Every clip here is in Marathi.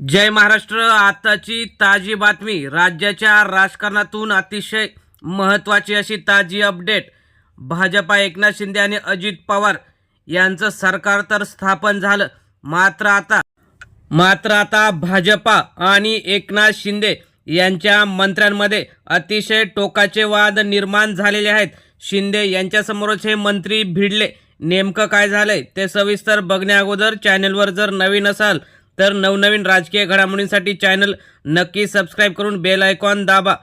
जय महाराष्ट्र. आताची ताजी बातमी. राज्याच्या राजकारणातून अतिशय महत्त्वाची अशी ताजी अपडेट. भाजपा एकनाथ शिंदे आणि अजित पवार यांचं सरकार तर स्थापन झालं. मात्र आता मात्र आता भाजपा आणि एकनाथ शिंदे यांच्या मंत्र्यांमध्ये अतिशय टोकाचे वाद निर्माण झालेले आहेत. शिंदे यांच्यासमोरच हे मंत्री भिडले. नेमकं काय झालंय ते सविस्तर बघण्याअगोदर चॅनेलवर चॅनलवर जर नवीन असाल तर नवनवीन राजकीय घडामोडींसाठी चॅनल नक्की सबस्क्राईब करून बेल आयकॉन दाबा.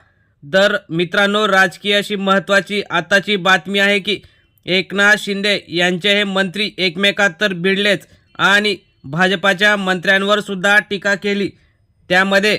तर मित्रांनो राजकीय अशी महत्त्वाची आताची बातमी आहे की एकनाथ शिंदे यांचे हे मंत्री एकमेकात तर भिडलेच आणि भाजपाच्या मंत्र्यांवर सुद्धा टीका केली. त्यामध्ये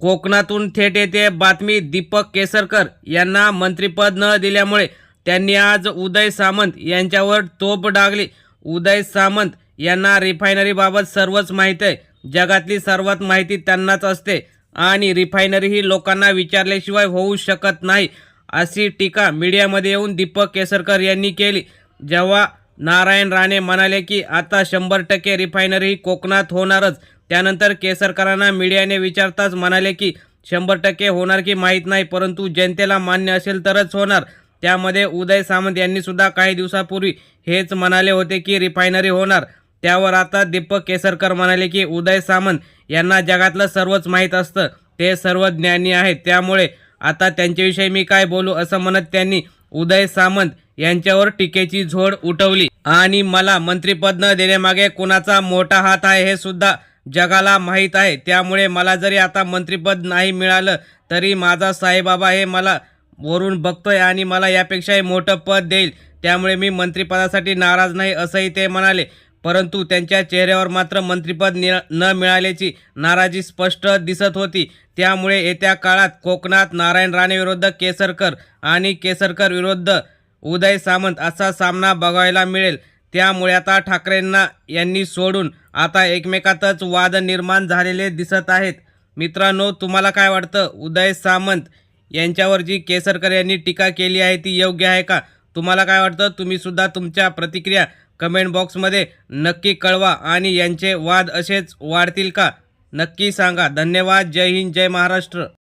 कोकणातून थेट येते बातमी दीपक केसरकर यांना मंत्रिपद न दिल्यामुळे त्यांनी आज उदय सामंत यांच्यावर तोप डागली. उदय सामंत यांना रिफायनरीबाबत सर्वच माहीत आहे. जगातली सर्वात माहिती त्यांनाच असते आणि रिफायनरी ही लोकांना विचारल्याशिवाय होऊ शकत नाही अशी टीका मीडियामध्ये येऊन दीपक केसरकर यांनी केली. जेव्हा नारायण राणे म्हणाले की आता शंभर टक्के रिफायनरी ही कोकणात होणारच त्यानंतर केसरकरांना मीडियाने विचारताच म्हणाले की शंभर टक्के होणार की माहीत नाही परंतु जनतेला मान्य असेल तरच होणार. त्यामध्ये उदय सामंत यांनी सुद्धा काही दिवसापूर्वी हेच म्हणाले होते की रिफायनरी होणार. त्यावर आता दीपक केसरकर म्हणाले की उदय सामंत यांना जगातलं सर्वच माहीत असतं. ते सर्व ज्ञानी आहेत. त्यामुळे आता त्यांच्याविषयी मी काय बोलू असं म्हणत त्यांनी उदय सामंत यांच्यावर टीकेची झोड उठवली. आणि मला मंत्रिपद न देण्यामागे कुणाचा मोठा हात आहे हे सुद्धा जगाला माहीत आहे. त्यामुळे मला जरी आता मंत्रिपद नाही मिळालं तरी माझा साईबाबा हे मला वरून बघतोय आणि मला यापेक्षाही मोठं पद देईल. त्यामुळे मी मंत्रिपदासाठी नाराज नाही असंही ते म्हणाले. परंतु त्यांच्या चेहऱ्यावर मात्र मंत्रिपद नि न मिळाल्याची नाराजी स्पष्ट दिसत होती. त्यामुळे येत्या काळात कोकणात नारायण राणे विरुद्ध केसरकर आणि केसरकर विरुद्ध उदय सामंत असा सामना बघायला मिळेल. त्यामुळे आता ठाकरेंना यांनी सोडून आता एकमेकातच वाद निर्माण झालेले दिसत आहेत. मित्रांनो तुम्हाला काय वाटतं? उदय सामंत यांच्यावर जी केसरकर यांनी टीका केली आहे ती योग्य आहे का? तुम्हाला काय वाटतं? तुम्हीसुद्धा तुमच्या प्रतिक्रिया कमेंट बॉक्समध्ये नक्की कळवा आणि यांचे वाद असेच वाढतील का? नक्की सांगा. धन्यवाद. जय हिंद. जय महाराष्ट्र.